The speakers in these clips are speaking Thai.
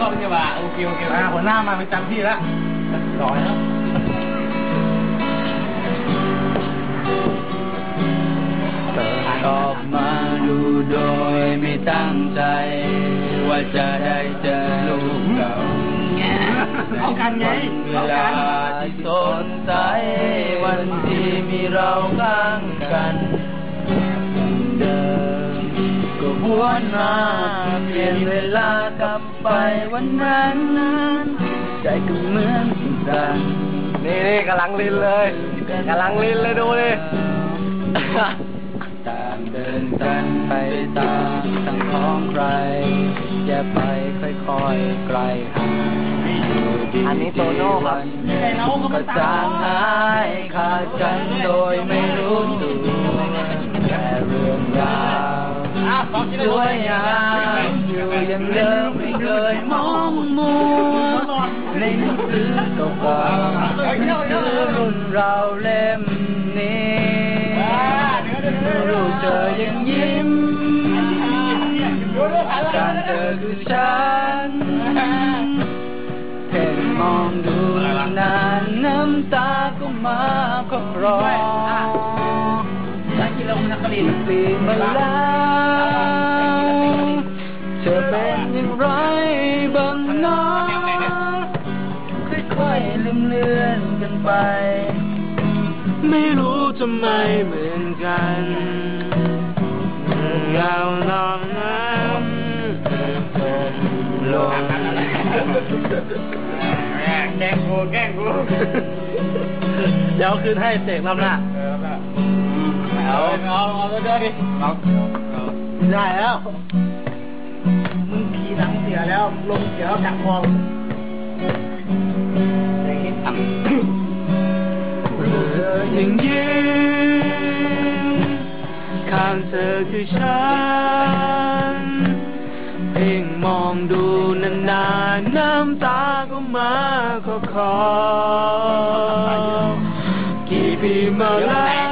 รอบนี้ว่าโอเคโอเคมาหัวหน้ามาประจำที่แล้วร้อยแล้วเปิดออกมาดูโดยไม่ตั้งใจ ว่าจะได้เจอลูกเก่าเอากันไงเวเอาลากันที่สดใสวันที่มีเราข้างกันเดิม ก็หวนมาเปลี่ยนเวลากลับไปวันนั้นใจก็เหมือนกันนี่นี่กำลังลินเลยกำลังลินเลยดูดิต่างเดินกันไปตามทางของใครอย่าไปค่อยๆไกลห่างอยู่ดีอันนี้โตโน่ครับวันก็จางหายขาดกันโดยไม่รู้ตัวแค่เรื่องราว สวยงามอยู่อย่างเดิมไม่เคยมองมัวในหนังสือเก่าๆหนังสือรุ่นเราเล่มนี้รู้เธอยังยิ้มการเธอคือฉันเห็นมองดูนานน้ำตาก็มาครอบครองจากกิโลนักกรีนปีมาแล้ว ไป ไม่รู้ทำไมเหมือนกันเรานองน้ำลงแกล้งกูแกงกูเดี๋ยวคืนให้เสกรอบหน้าเอาเอาเอาเรื่อยๆดิเอาได้แล้วมึงขี่หนังเสียแล้วลงเสียแล้วจากคล องยังยืนข้างเธอคือฉัน เพ่งมองดูนานๆน้ำตาก็มาขอคอกี่ปีมาแล้ว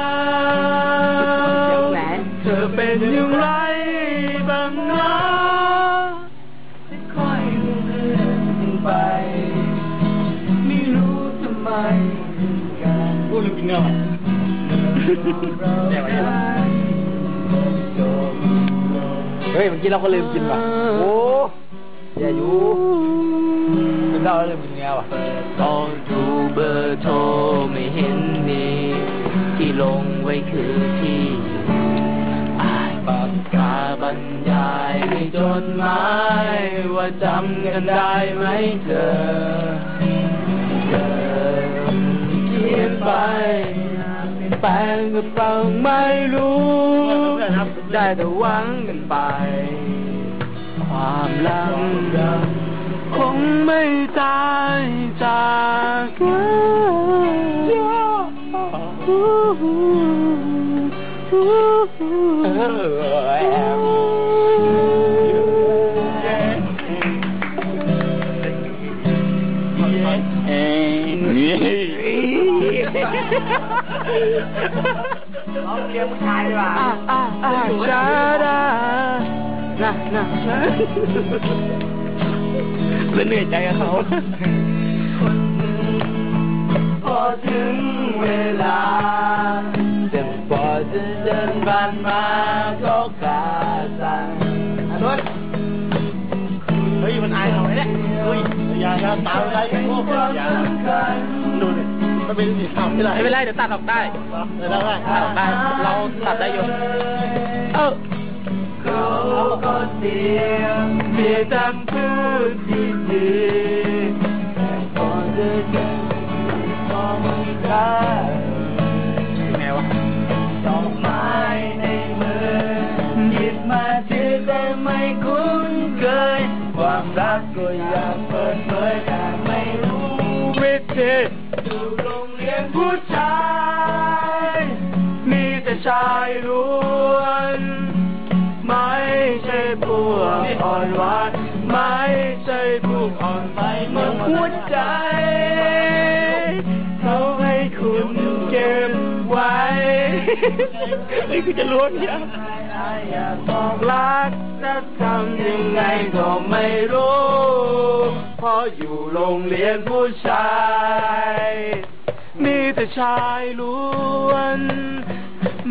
เฮ้ยเมื่อกี้เราก็ลืมกินว่ะโอ้อย่าอยู่กินเหล้าแล้วลืมกินเนื้อว่ะก็ดูเบอร์โทรไม่เห็นมีที่ลงไว้คือที่อยู่อ่านปากกาบรรยายในจดหมายว่าจำกันได้ไหมเธอเธอเขียนไป แปลงกับเปล่าไม่รู้ ได้แต่หวังกันไป ความลังคงไม่ตายจากกัน เอาเกียร์ผู้ชายดีกว่าอ่าอ่าอ่าชาดานะนะนะแล้วเหนื่อยใจกับเขาพอถึงเวลาแต่พอจะเดินผ่านมาก็ขาสั่นอันนู้นเฮ้ยมันอายเขาไหมเนี่ยเฮ้ยอย่าอย่าตามอะไรอย่างพวกอย่าดูดิ มันเป็นสีขาวที่ไรไม่เป็นไรเดี๋ยวตัดออกได้ได้ได้ได้ตัดออกได้เราตัดได้อยู่เออเขาก็เตรียมเพียงแต่พูดดีๆแต่พอจะเจอมองอีกครั้งไงวะดอกไม้ในมือหยิบมาถือแต่ไม่คุ้นเคยความรักก็อยากเปิดเผยแต่ไม่รู้วิธีอยู่โรง เรียนผู้ชาย มีแต่ชายล้วน ไม่ใช่พวกอ่อนหวานไม่ใช่พวกอ่อนไปเมื่อหัวใจ เขาให้คุณเก็บไว้นี่คือจะล้วงเนี่ยอยากบอกรักจะทำยังไงก็ไม่รู้ พออยู่โรงเรียนผู้ชาย แต่ชายล้วน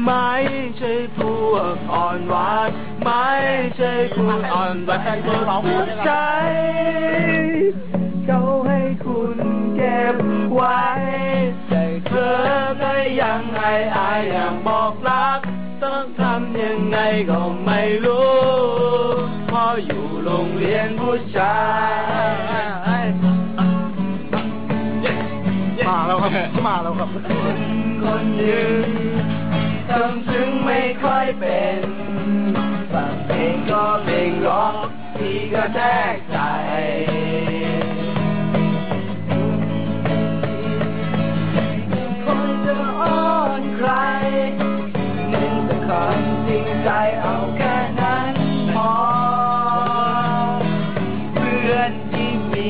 ไม่ใช่พวกอ่อนหวาน ไม่ใช่พวกอ่อนหวานหัวใจ เขาให้คุณเก็บไว้ แต่เธอก็ยังไงอายอยากบอกรัก ต้องทำยังไงก็ไม่รู้เพออยู่โรงเรียนผู้ชาย มาแล้วครับ คนคนหนึ่งทำถึงไม่ค่อยเป็นฟังเพลงก็เพลงร็อกที่ก็แทกใจคนจะอ้อนใครหนึ่งแต่คำจริงใจเอาแค่นั้นพอเพื่อนที่มี